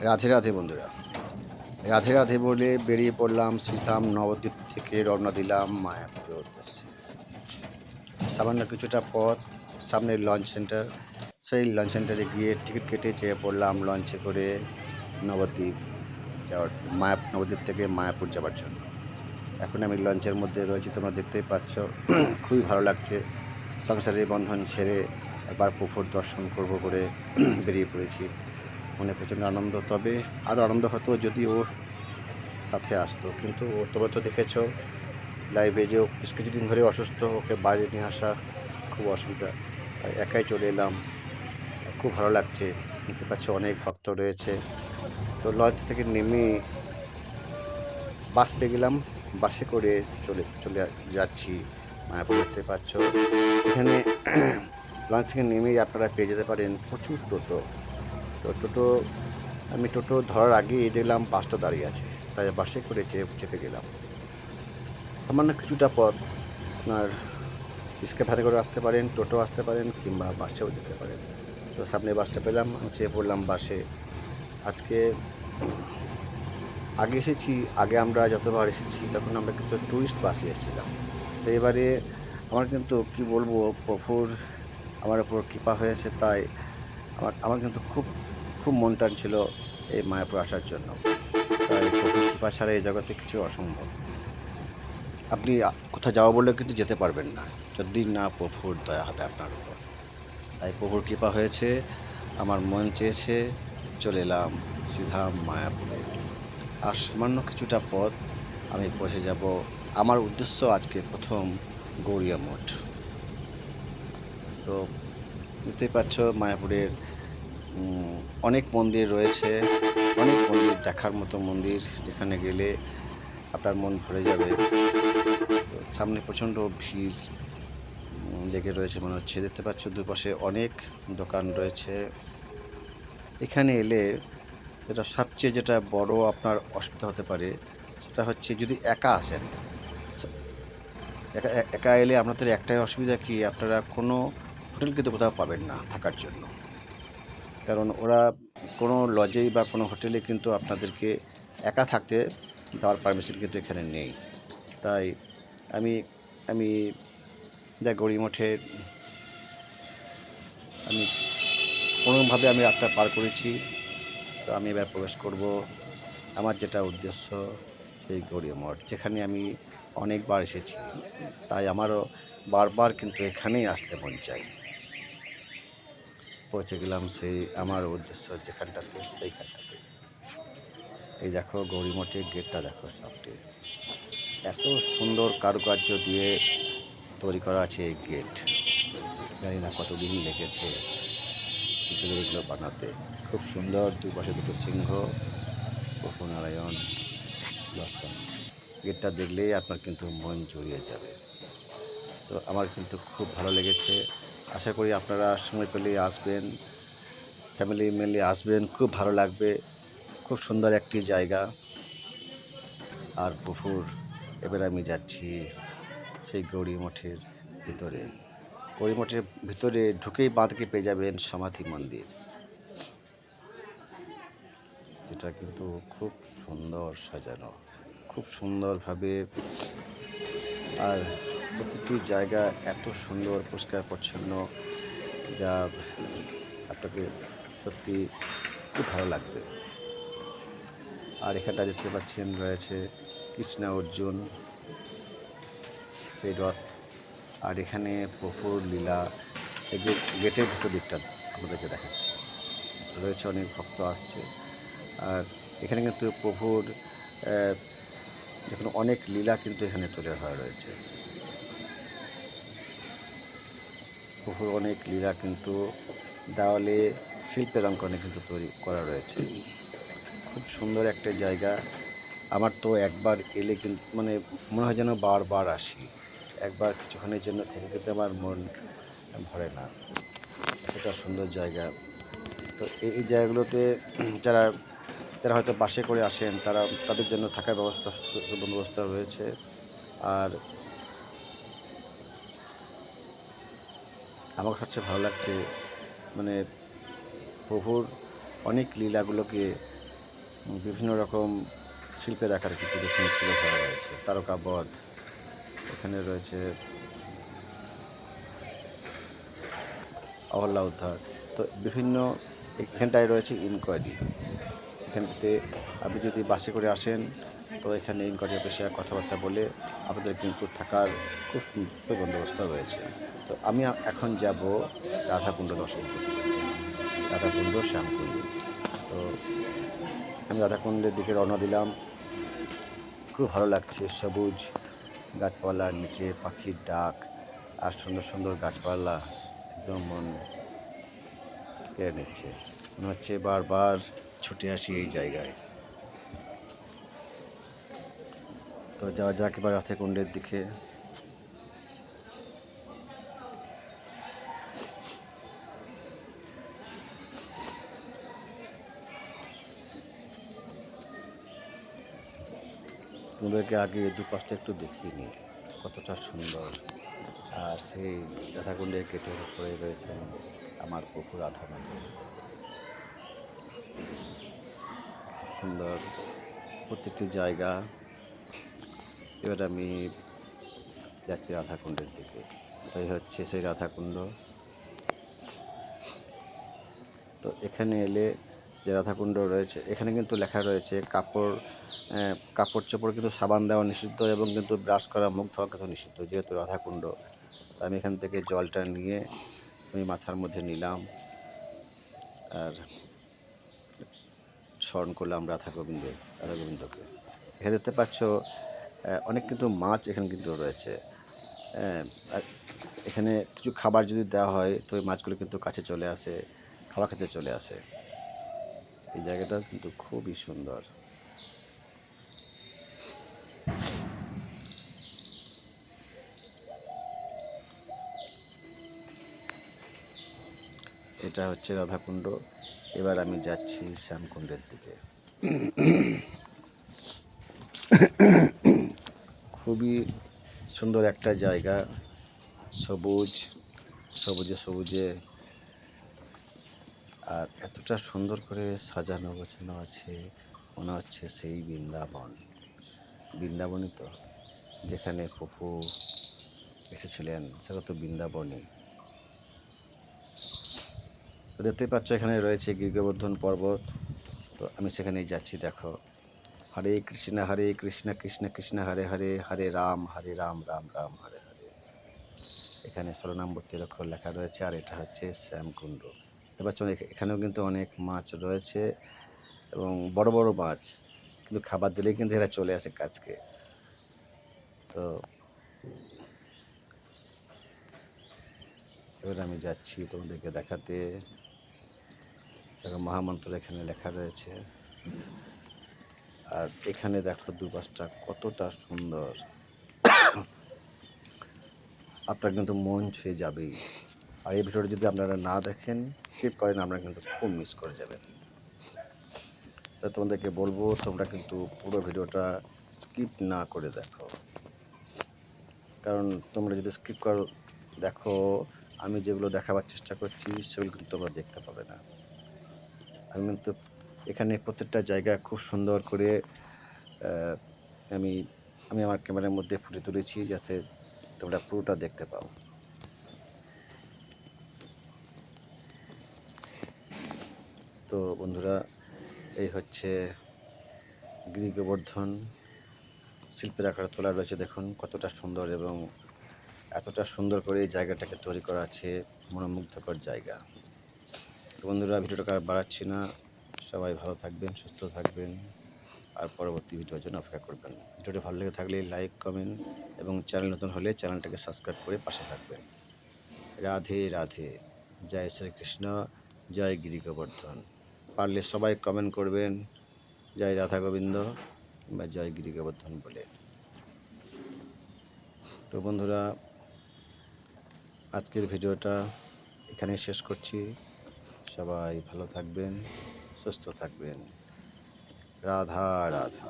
রাধে রাধে বন্ধুরা। রাধে রাধে বলে বেরিয়ে পড়লাম সীতাম নবদ্বীপ থেকে রওনা দিলাম মায়াপুরের উদ্দেশ্যে। সামান্য কিছুটা পথ, সামনে লঞ্চ সেন্টার সেই লঞ্চ সেন্টারে গিয়ে টিকিট কেটে চেয়ে পড়লাম লঞ্চে করে নবদ্বীপ যাওয়ার মায়া নবদ্বীপ থেকে মায়াপুর যাওয়ার জন্য। এখন আমি লঞ্চের মধ্যে রয়েছি, তোমরা দেখতেই পাচ্ছ। খুবই ভালো লাগছে। সংসারের বন্ধন ছেড়ে একবার পুকুর দর্শন করব করে বেরিয়ে পড়েছি। মনে প্রচণ্ড আনন্দ। তবে আরও আনন্দ হতো যদি ওর সাথে আসতো। কিন্তু ও তবে তো দেখেছ লাইভে যে বেশ কিছুদিন ধরে অসুস্থ, ওকে বাইরে নিয়ে আসা খুব অসুবিধা। তাই একাই চলে এলাম। খুব ভালো লাগছে। দেখতে পাচ্ছ অনেক ভক্ত রয়েছে। তো লঞ্চ থেকে নেমে বাস পেয়ে গেলাম। বাসে করে চলে চলে যাচ্ছি মায়াপুর, দেখতে পাচ্ছ। এখানে লঞ্চ থেকে নেমেই আপনারা পেয়ে যেতে পারেন প্রচুর টোটো। তো টোটো আমি টোটো ধরার আগেই দেখলাম বাসটা দাঁড়িয়ে আছে। তাই বাসে করে চেপে চেপে গেলাম। সামান্য কিছুটা পথ আপনার রিক্সা ভাড়া করে আসতে পারেন, টোটো আসতে পারেন কিংবা বাসেও যেতে পারেন। তো সামনে বাসটা পেলাম, আমি চেয়ে পড়লাম বাসে। আজকে আগে এসেছি, আগে আমরা যতবার এসেছি তখন আমরা কিন্তু ট্যুরিস্ট বাসে এসেছিলাম। তো এবারে আমার কিন্তু কি বলব প্রভুর আমার উপর কৃপা হয়েছে, তাই আমার আমার কিন্তু খুব খুব মন টানছিল এই মায়াপুর আসার জন্য। কৃপা ছাড়া এই জগতে কিছু অসম্ভব। আপনি কোথাও যাওয়া বললে কিন্তু যেতে পারবেন না। যদি না প্রভুর দয়া হবে আপনার উপর। তাই প্রভুর কৃপা হয়েছে, আমার মন চেয়েছে, চলে এলাম সিধা মায়াপুরে। আর সামান্য কিছুটা পথ আমি পৌঁছে যাব আমার উদ্দেশ্য আজকে প্রথম গৌরিয়া মঠ। তো দেখতেই পাচ্ছ মায়াপুরের অনেক মন্দির রয়েছে, অনেক মন্দির দেখার মতো মন্দির যেখানে গেলে আপনার মন ভরে যাবে। সামনে প্রচণ্ড ভিড় লেগে রয়েছে মনে হচ্ছে। দেখতে পাচ্ছ দুপাশে অনেক দোকান রয়েছে। এখানে এলে যেটা সবচেয়ে যেটা বড় আপনার অসুবিধা হতে পারে, সেটা হচ্ছে যদি একা আসেন। একা একা এলে আপনাদের একটাই অসুবিধা কি, আপনারা কোনো হোটেল কিন্তু কোথাও পাবেন না থাকার জন্য। কারণ ওরা কোনো লজেই বা কোনো হোটেলে কিন্তু আপনাদেরকে একা থাকতে দেওয়ার পারমিশন কিন্তু এখানে নেই। তাই আমি আমি যা গড়ি মঠে আমি কোনোভাবে আমি রাতটা পার করেছি, তো আমি এবার প্রবেশ করব। আমার যেটা উদ্দেশ্য, সেই গড়িয়া মঠ, যেখানে আমি অনেকবার এসেছি। তাই আমারও বারবার কিন্তু এখানেই আসতে মন চাই পৌঁছে গেলাম সেই আমার উদ্দেশ্য যেখানটাতে, সেইখানটাতে। এই দেখো গৌরী মঠের গেটটা দেখো সবটি। এত সুন্দর কারুকার্য দিয়ে তৈরি করা আছে এই গেট। জানি না কতদিন লেগেছে শিল্পীদের এগুলো বানাতে। খুব সুন্দর, দুপাশে দুটো সিংহ প্রভুনারায়ণ দর্শন। গেটটা দেখলেই আপনার কিন্তু মন জড়িয়ে যাবে। তো আমার কিন্তু খুব ভালো লেগেছে। আশা করি আপনারা সময় পেলেই আসবেন ফ্যামিলি মিলে আসবেন, খুব ভালো লাগবে, খুব সুন্দর একটি জায়গা। আর প্রভুর এবার আমি যাচ্ছি সেই গৌরী মঠের ভিতরে। গৌরী মঠের ভিতরে ঢুকেই বাঁধকে পেয়ে যাবেন সমাধি মন্দির। যেটা কিন্তু খুব সুন্দর সাজানো, খুব সুন্দরভাবে। আর প্রতিটি জায়গা এত সুন্দর, পরিষ্কার, পরিচ্ছন্ন, যা আপনাকে সত্যি খুব ভালো লাগবে। আর এখানটা দেখতে পাচ্ছেন রয়েছে কৃষ্ণা অর্জুন, সেই রথ, আর এখানে প্রফুর লীলা, এই যে গেটের ভিতর দিকটা আমাদেরকে দেখাচ্ছে। রয়েছে অনেক ভক্ত আসছে, আর এখানে কিন্তু প্রভুর দেখুন, অনেক লীলা কিন্তু এখানে তুলে ধরা রয়েছে। প্রভুর অনেক লীলা কিন্তু দেওয়ালে শিল্পের অঙ্কনে কিন্তু তৈরি করা রয়েছে। খুব সুন্দর একটা জায়গা। আমার তো একবার এলে কিন্তু মানে মনে হয় যেন বারবার আসি। একবার কিছুক্ষণের জন্য থেকে কিন্তু আমার মন ভরে না। এতটা সুন্দর জায়গা। তো এই জায়গাগুলোতে যারা যারা হয়তো বাসে করে আসেন, তারা, তাদের জন্য থাকার ব্যবস্থা বন্দোবস্ত রয়েছে। আর আমার সবচেয়ে ভালো লাগছে মানে প্রভুর অনেক লীলাগুলোকে বিভিন্ন রকম শিল্পের আকারে কিন্তু দেখুন তুলে ধরা রয়েছে তারকাবধ, এখানে রয়েছে অহল্লা উদ্ধার, তো বিভিন্ন এখানটায় রয়েছে ইনকোয়ারি এখানটাতে আপনি যদি বাসে করে আসেন, তো এখানে ইনকোয়ারি অফিসে কথাবার্তা বলে আপনাদের কিন্তু থাকার খুব সুন্দর বন্দোবস্ত রয়েছে। তো আমি এখন যাব রাধাকুণ্ড দর্শন করতে। রাধাকুণ্ড শ্যামকুণ্ড। তো আমি রাধাকুণ্ডের দিকে রওনা দিলাম। খুব ভালো লাগছে, সবুজ গাছপালার নিচে, পাখির ডাক, আর সুন্দর সুন্দর গাছপালা একদম মন কেড়ে নিচ্ছে। মনে হচ্ছে বারবার ছুটে আসি এই জায়গায়। তো যাওয়া যাক এবার রাধাকুণ্ডের দিকে। তোমাদেরকে আগে দুপাশটা একটু দেখিয়ে নিই, কতটা সুন্দর। আর সেই রাধাকুণ্ডের গেটের উপরে রয়েছেন আমার প্রভু রাধা মাধব সুন্দর প্রত্যেকটি জায়গা। এবার আমি যাচ্ছি রাধাকুণ্ডের দিকে। তাই হচ্ছে সেই রাধাকুণ্ড। তো এখানে এলে যে রাধাকুণ্ড রয়েছে। এখানে কিন্তু লেখা রয়েছে, কাপড় কাপড় চোপড় কিন্তু সাবান দেওয়া নিষিদ্ধ এবং কিন্তু ব্রাশ করা মুখ ধোয়া কিন্তু নিষিদ্ধ, যেহেতু রাধাকুণ্ড তো আমি এখান থেকে জলটা নিয়ে আমি মাথার মধ্যে নিলাম আর স্মরণ করলাম রাধা গোবিন্দের রাধা গোবিন্দকে এখানে দেখতে পাচ্ছ অনেক কিন্তু মাছ এখানে কিন্তু রয়েছে। আর এখানে কিছু খাবার যদি দেওয়া হয়, তো ওই মাছগুলো কিন্তু কাছে চলে আসে খাওয়া খেতে চলে আসে। এই জায়গাটা কিন্তু খুবই সুন্দর। এটা হচ্ছে রাধাকুণ্ড। এবার আমি যাচ্ছি শ্যামকুণ্ডের দিকে। খুবই সুন্দর একটা জায়গা। সবুজ, সবুজে সবুজে আর এতটা সুন্দর করে সাজানো, গোছানো আছে, মনে হচ্ছে সেই বৃন্দাবন। বৃন্দাবনই তো, যেখানে প্রভু এসেছিলেন, সেটা তো বৃন্দাবনই। তো দেখতেই পাচ্ছ, এখানে রয়েছে গির্গবর্ধন পর্বত। তো আমি সেখানেই যাচ্ছি, দেখো। হরে কৃষ্ণ হরে কৃষ্ণ কৃষ্ণ কৃষ্ণ, হরে হরে হরে রাম হরে রাম রাম রাম, হরে হরে। এখানে ষোলো নম্বর তিরক্ষর লেখা রয়েছে, আর এটা হচ্ছে শ্যামকুণ্ড। পাচ্ছ এখ- এখানেও কিন্তু অনেক মাছ রয়েছে এবং বড় বড় মাছ। কিন্তু খাবার দিলেই কিন্তু এরা চলে আসে কাজকে। তো এবার আমি যাচ্ছি তোমাদেরকে দেখাতে। দেখো, মহামন্ত্র এখানে লেখা রয়েছে। আর এখানে দেখো দুপাশটা কতটা সুন্দর। আপনার কিন্তু মন ছুঁয়ে যাবেই। আর এই ভিডিওটা যদি আপনারা না দেখেন স্কিপ করেন আপনারা কিন্তু খুব মিস করে যাবেন। তো তোমাদেরকে বলব, তোমরা কিন্তু পুরো ভিডিওটা স্কিপ না করে দেখো। কারণ তোমরা যদি স্কিপ করো, দেখো, আমি যেগুলো দেখাবার চেষ্টা করছি, সেগুলো কিন্তু তোমরা দেখতে পাবে না। আমি কিন্তু এখানে প্রত্যেকটা জায়গা খুব সুন্দর করে আমি আমি আমার ক্যামেরার মধ্যে ফুটে তুলেছি যাতে তোমরা পুরোটা দেখতে পাও। তো বন্ধুরা, এই হচ্ছে গিরি গোবর্ধন শিল্পের আকারে তোলা রয়েছে। দেখুন কতটা সুন্দর এবং এতটা সুন্দর করে এই জায়গাটাকে তৈরি করা আছে। মনোমুগ্ধকর জায়গা। বন্ধুরা ভিডিওটাকে আর বাড়াচ্ছি না। সবাই ভালো থাকবেন, সুস্থ থাকবেন। আর পরবর্তী ভিডিওর জন্য অপেক্ষা করবেন। ভিডিওটি ভালো লেগে থাকলে লাইক, কমেন্ট এবং চ্যানেল নতুন হলে চ্যানেলটাকে সাবস্ক্রাইব করে পাশে থাকবেন। রাধে রাধে। জয় শ্রীকৃষ্ণ, জয় গিরি গোবর্ধন পারলে সবাই কমেন্ট করবেন। জয় রাধা গোবিন্দ বা জয় গিরি গোবর্ধন বলে। তো বন্ধুরা, আজকের ভিডিওটা এখানে শেষ করছি। সবাই ভালো থাকবেন, সুস্থ থাকবেন। রাধা রাধা।